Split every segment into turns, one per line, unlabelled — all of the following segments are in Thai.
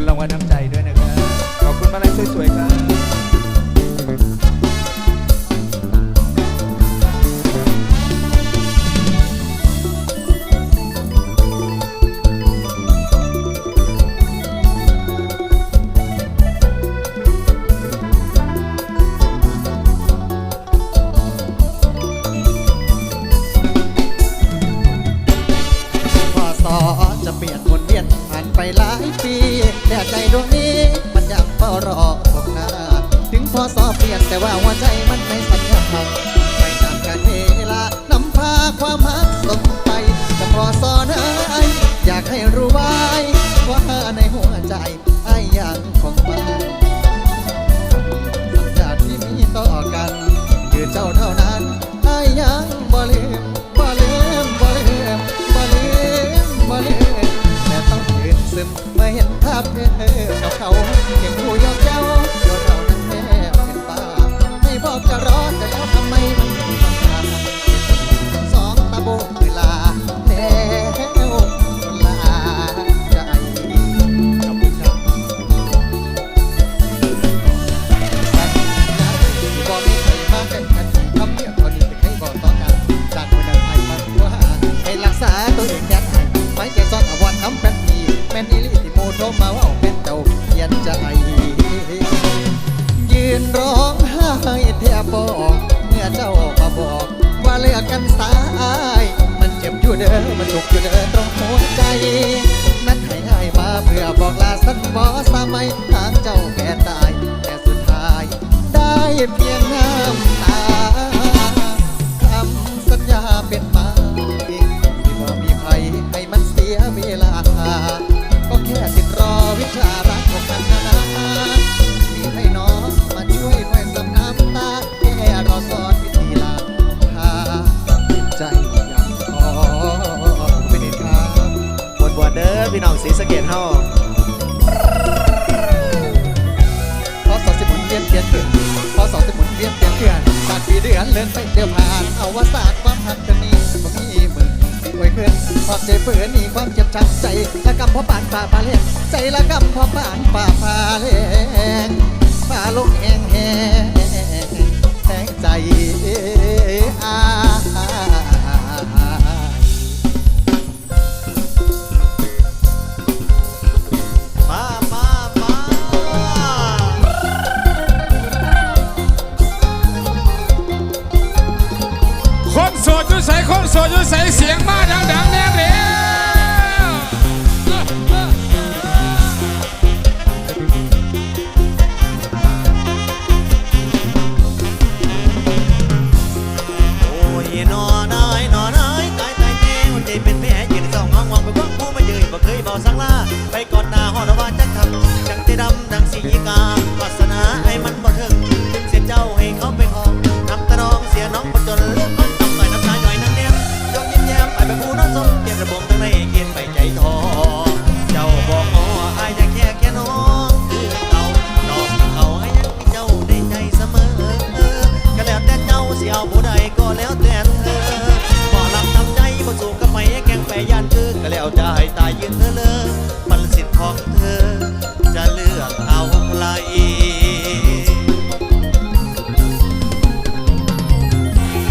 คุณรางวัลน้ำใจด้วยนะครับ ขอบคุณมาลัยสวยๆ
ในไม่สัญญาไปตามการเวลานำพาความหักส่งไปจะพอสอนไอยากให้รู้ไว้ว่าในหัวใจไอ้ายังของมันสัญญาที่มีต่อกัน คือเจ้าเท่านั้น เพียงน้ำตาคำสัญญาเป็นม้ที่บ่มีใครให้มันเสียเวลา ก็แค่ติดรอวิชารักของกันนานามีให้น้องมาช่วยด้วยสำน้ำตา แค่รอสอนวิธีลาของพาจิตใจยังขอไม่ได้ครับ
บวนบวนๆเด้อพี่น้องศรีสะเกดเฮา
ปีเดือนเลื่อนไปเดียวผ่านเอาวสาศาสตร์ความหักจะนี้บ่มีมือสิอวยเพื่อนความใจเปื่อนนี่ความเจ็บช้ำใจละกำเพราะปานป่าพาเลงใจละกำเพราะปานป่าพาเลงป่าลงแหงแหงแหงใจอา
โซยุใส่เสียงมาดังๆแน่เร็
แล้วแต่เธอบ่ลำทำใจบ่สู้กับไม่แกงไปย่านคือก็แล้วจะให้ตายยืนเธอเลยมันสิทธิ์ของเธอ จะเลือกเอาใคร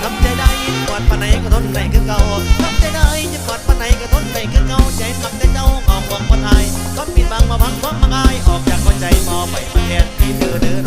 ทำใจได้ยิ่งกอดปานไหนก็ทนได้คือเก่าทำใจได้ยิ่งกอดปานไหนก็ทนได้คือเก่าใจมักแต่เจ้าเอาหวังบ่ทายก็ปิดบังมาพังความมักอายออกจากหัวใจมอไปมาแทนที่เธอเดิน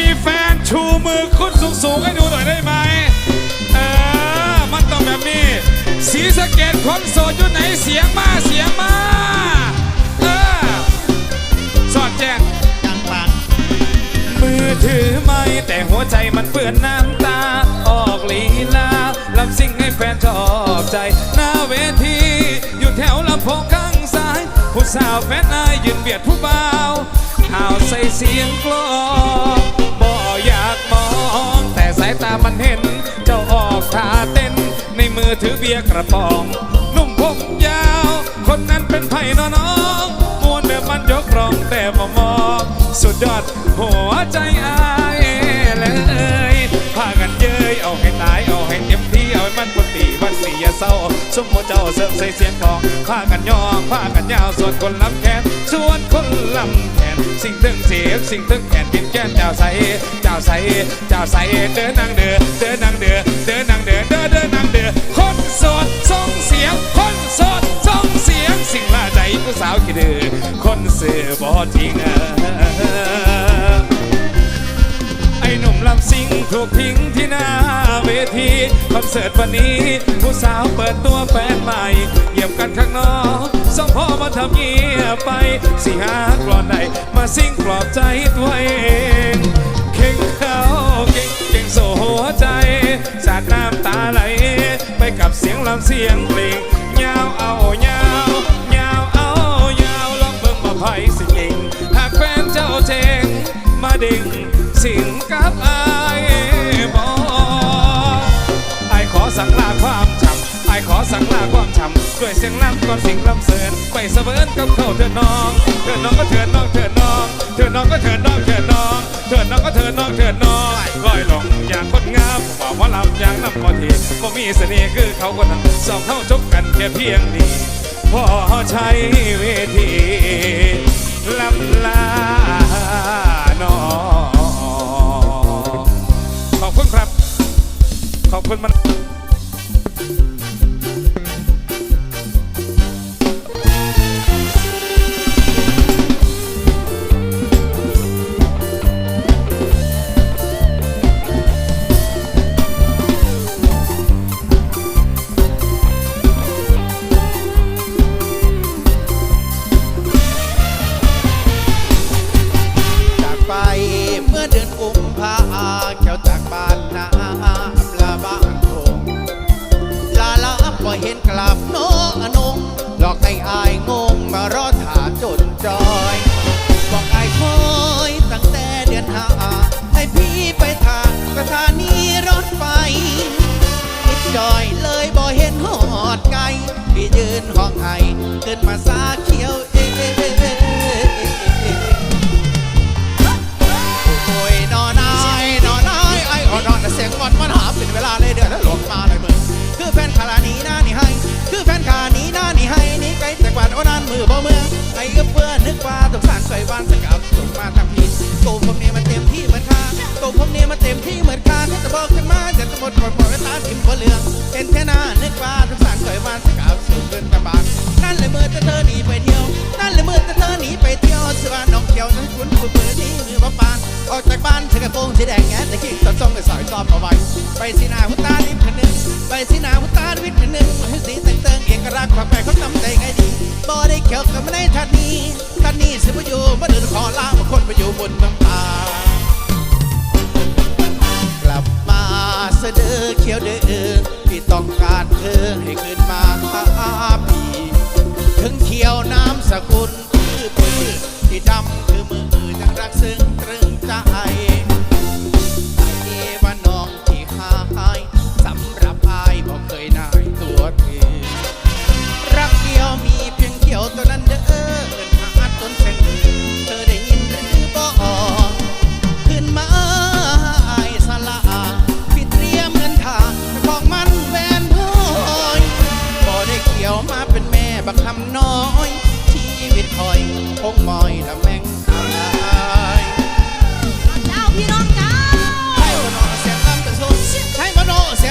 มีแฟ
นชูมือขึ้นสูงๆให้ดูหน่อยได้ไหมเออมันต้องแบบนี้ สีสะเกตคนโสดอยู่ไหนเสียงมาเสียงมาเออสอดแจ้ง
จังปัง
มือถือไม่แต่หัวใจมันเปื้อนน้ำตา ออกลีลาลำสิ่งให้แฟนชอบใจ หน้าเวทีอยู่แถวลำโพงข้างซ้าย ผู้สาวแฟนนายยืนเบียดผู้บ่าวห่าวใส่เสียงกลอง ตามันเห็น เจ้าออกท่าเต้น ในมือถือเบียร์กระป๋องนุ่มผมยาว คนนั้นเป็นไผ่นอน้องมวนเดิมมันยกรองแต่มามองสุดยอดหัวใจอายเลยพากันเย้ยเอาให้ตายเอาให้เต็มที่เอาให้มันปกติวันสีอย่าเศร้า สมโมเจ้าเสริมใส่เสียงของพากันยองพากันยาวส่วนคนลำแขนส่วนคนลำแขนสิ่งถึงเสียบสิ่งถึงแขนกินแก้นเจ้าใสเจ้าใสเจ้าใสเดินนางเดือเดินนางเดือเดินนางเดือเดินเดินนางเดือคนโสดส่งเสียงคนโสดส่งเสียงสิ่งละใจผู้สาวขี้ดื้อคนเสือบ่จริงเออ หนุ่มลำซิงถูกทิ้งที่หน้าเวทีคอนเสิร์ตวันนี้ ผู้สาวเปิดตัวแฟนใหม่เหยียบกันข้างนอกสองพ่อมาทำเงียบไปสิหากรอนใดมาซิงปลอบใจตัวเองเข่งเขาเก่งเก่งโซหัวใจสาดน้ำตาไหล ไปกับเสียงลำเสียงเพลงยาวเอายาวยาวเอายาวลองเบิ่งมาไพ่สิเก่งหากแฟนเจ้าเจงมาดิ่ง สิ่งกับอายบอไอายขอสั่งลาความจำไอายขอสั่งลาความจำด้วยเสียงลำก่อนสิ่งล้ำเสริญไปเสเบินกับเขาเถิดน้องเถิดน้องก็เถิดน้องเถิดน้องเถิดน้องก็เถิดน้องเถิดน้องเถิดน้องก็เถิดน้องเถิดน้องลอยหลงอย่างคนงามว่าว่าลำอย่างน้ำพอทีบ่มีเสน่ห์คือเขาคนนั้นสองเข้าจบกันแค่เพียงนี้พอใช้เวทีลำลาหนอข ขอบคุณมัน
ขึ้นมาซาเขียวเอโอ้ยนอนายนอนายไอ้อ่อนนอนเสียงวันมันหาเป็นเวลาเลยเดือนแล้วหลงมาเลยมึงคือแฟนคารานีหน้านี่ให้ คือแฟนคานีหน้านี่ให้นี่ไกลแต่กวาดโอนันมือบ่เมืองไอ้ก็เพื่อนนึกว่าสงสารใส่บ้านสกัดส่งมาทำผิดโกผมเนี่ยมันเต็มที่เหมือนค่าโกผมเนี่ยมันเต็มที่เหมือนค่าถ้าจะบอกขึ้นมาจะจะหมดหมดหมดเวลาทิมบ่เหลืองเห็นแค่หน้านึกว่า องไปสอยซอบเอาไว้ ไปสีหนาหุตาลิบคนหนึ่งไปสีนาหุตาลิบคนหนึ่งให้สีแต่งเติงเอกลักษณ์ความแปลกเขาทำใจไงดีบ่ได้เกี่ยวกับไม่ได้ทันนี้ทันนี้สิบอยู่มาเดินขอลามาคนไปอยู่บนเมืองตากลับมาเสดอเขียวเด้อที่ต้องการเธอให้คืนมาหาพี่ถึงเขียวน้ำสกุลคือปืนที่ดำคือมือยังรักซึ้งตรึง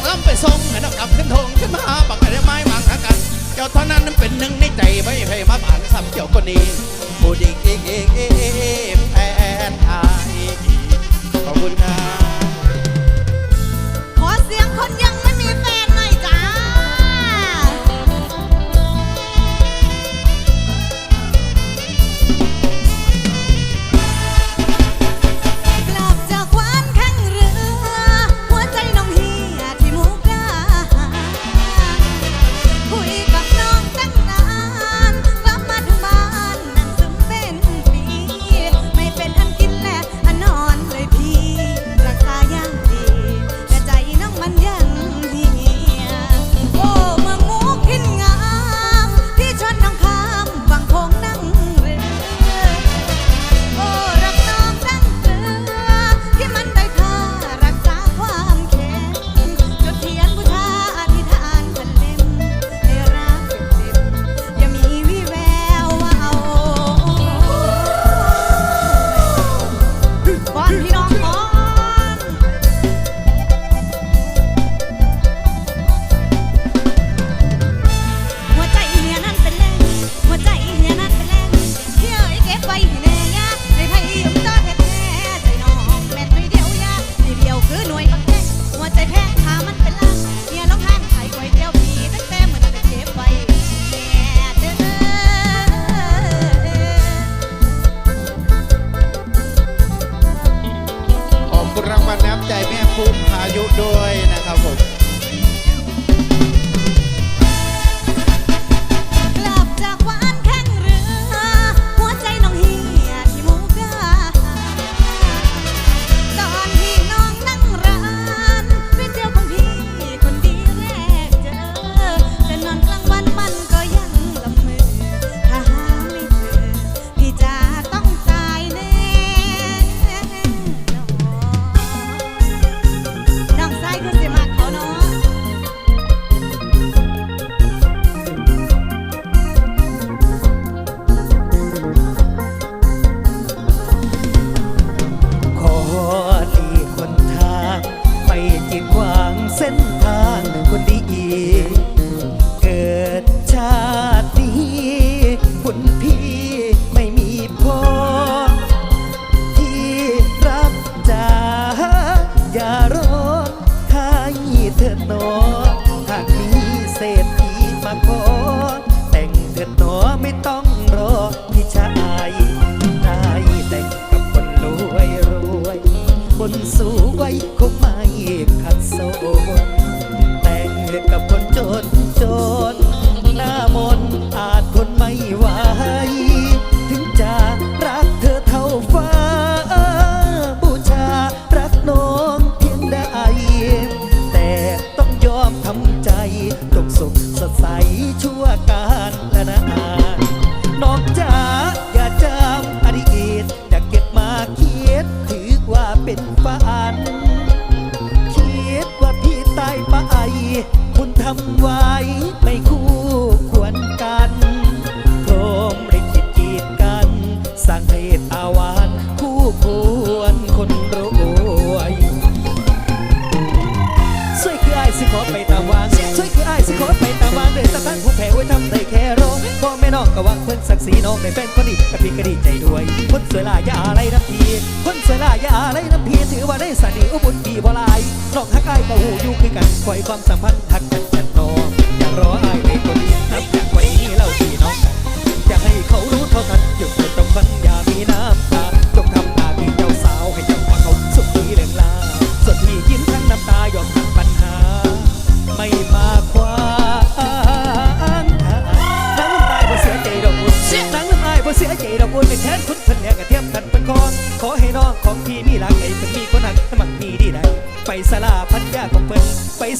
งลำไปทรงให้นกกลับขึ้นทงขึ้นมาหาบักอะไรไม้วางหากัน เจ้าเท่านั้นนั้นเป็นหนึ่งในใจไม่ให้มาผ่านซ้ำเจ้าคนนี้ผู้ดีเองเองเองแพนไทยขอบคุณครับ
ขอเสียงคนยังไม่
เพศอาวานคู่ควรคนรวยช่วยคือไอ้สิขอไปตามวางช่วยคือไอ้สิขอไปตามวางเลยสะท้านผู้แพ้ไว้ทำได้แค่รอพ่อแม่น้องก็ว่าเคนศักดิ์ศรีน้องในเแฟนคนดีแต่พี่ก็ดีใจด้วย คนสวยลายยาไรน้ำพีคนสวยลายยาไรน้ำพีถือว่าได้สนิอุบุญดีบ่ลายน้องหักอายก็หูอยู่คือกันคอยความสัมพันธ์หักกันจันนองอยากรอไอ้ในคนดีนับจากวันนี้เล่าพี่น้องกัอยากให้เขารู้เท่ากันหยุดตรงกัน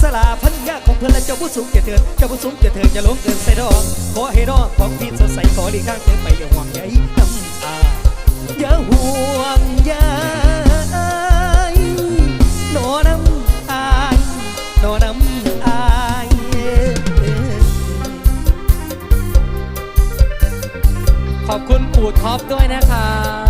สลาพันยาของเพื่อนและเจ้าผู้สูงเกียเถิดเจ้าผู้สูงเกียเถิดอย่าหลงเกินใส่ดอกขอให้ดอกของพี่สดใสขอดีกทางเธอไปอย่าห่วงใยน้ำตาอย่าห่วงใยหนอน้ำอายหนอน้ำอาย
ขอบคุณปู่ท็อปด้วยนะครับ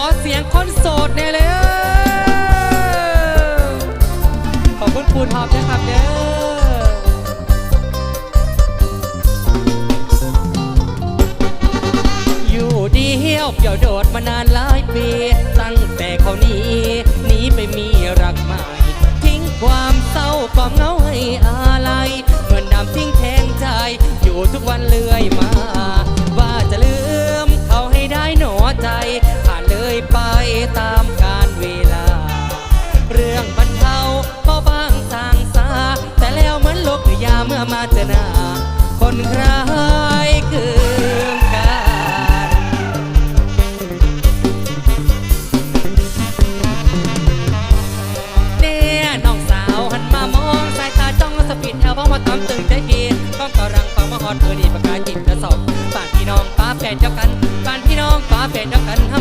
ขอเสียงคนโสดเนี่ยเลยขอบคุณปูทอมนะครับเด้ออยู่ดีเหี้ยวเดี่
ยวโดดมานานหลายปี ตั้งแต่เขานี้หนีไปมีรักใหม่ ทิ้งความเศร้าความเหงาให้อาลัยเหมือนดำทิ้งแทงใจ อยู่ทุกวันเลื่อยมา ว่าจะลืมเขาให้ได้หนอใจ ไปตามการ
เวลา เรื่องบรรเาเบบางสางสา แต่แล้วมือนลบรืยาเมื่อมาเจอนาคนร้ายคือตามตึงใจกีก้องกำลังฟังมาฮอดเออนี่ประกาศจิตจะสอบบ้าพี่น้องป้าแฟนเจ้ากันบ้านพี่น้องป้าแฟนเจ้ากัน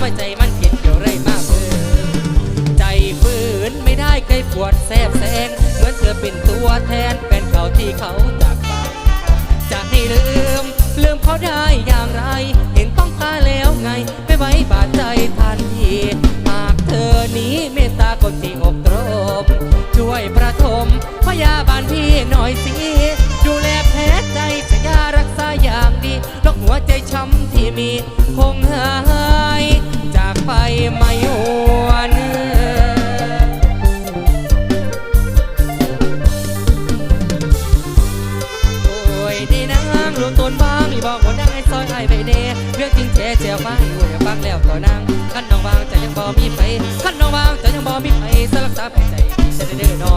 วดแสบแสงเหมือนเธอเป็นตัวแทนเป็นเขาที่เขาจากไปจะให้ลืม ลืมเขาได้อย่างไร เห็นต้องตาแล้วไง ไม่ไว้บาดใจทันทีหากเธอนี้เมตตาคนที่อบรมช่วยประทมพยาบาลพี่หน่อยสิดูแลแผลใจสัญญารักษาอย่างดีโรคหัวใจช้ำที่มี คงหาย จากไปไม่ แท้แจ๋วฟังอยู่อย่าฟังแล้วก็นางขั้นน้องวางใจยังบ่มีไฟขั้นน้องวางใจยังบ่มีไฟสลักษาแผ่ใจจะได้เด้อนอน